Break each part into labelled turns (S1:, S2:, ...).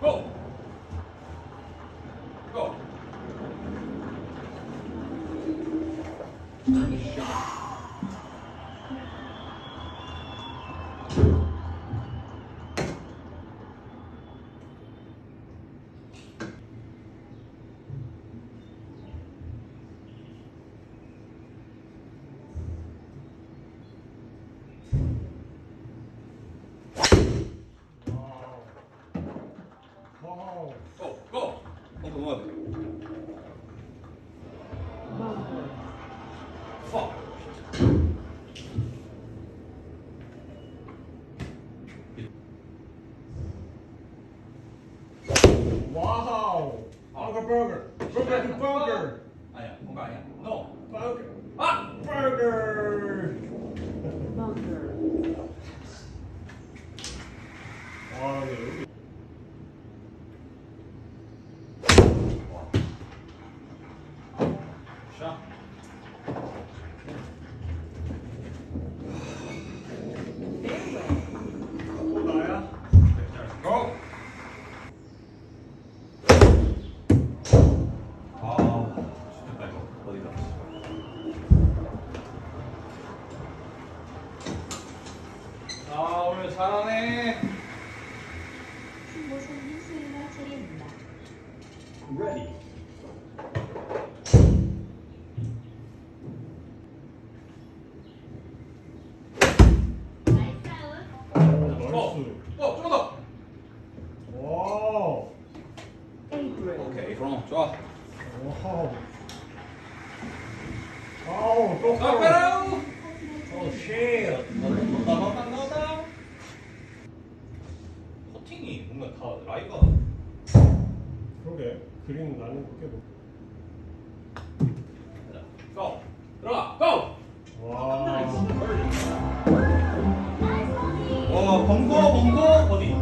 S1: Go. Go.
S2: 와우. 버거 버거. 버거 버거.
S1: 아니야, 벙커 아니야. 노!
S2: 버거.
S1: 아!
S2: 버거. 와, 근데 여기
S1: 샷! 오늘 잘하네.
S3: 신보성님 수행할 차례입니다.
S2: Ready.
S1: 고!
S2: 나이스.
S1: 고! 좀만 더!
S2: 와우.
S1: 오케이, 그럼 좋아. 와우라!
S2: 오, 쉣.
S1: 넣다, 넣다, 넣다. 퍼팅이 뭔가 다 라이가
S2: 그러게. 그림 나는.
S1: 가자. 고! 들어가! 고!
S2: 와.
S1: 와, 벙커, 벙커, 버디.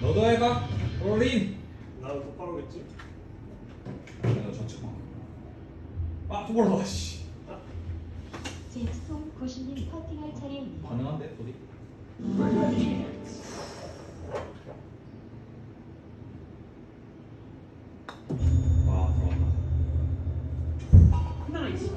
S1: 너도 해봐. 올린.
S2: 나도 똑바로겠지?
S1: 내가 좌측 방. 아, 좀 올라와, 씨.
S3: 고시님 커팅할 차례입니다.
S1: 가능한데 어디?
S3: 와 들어왔다. 나이스.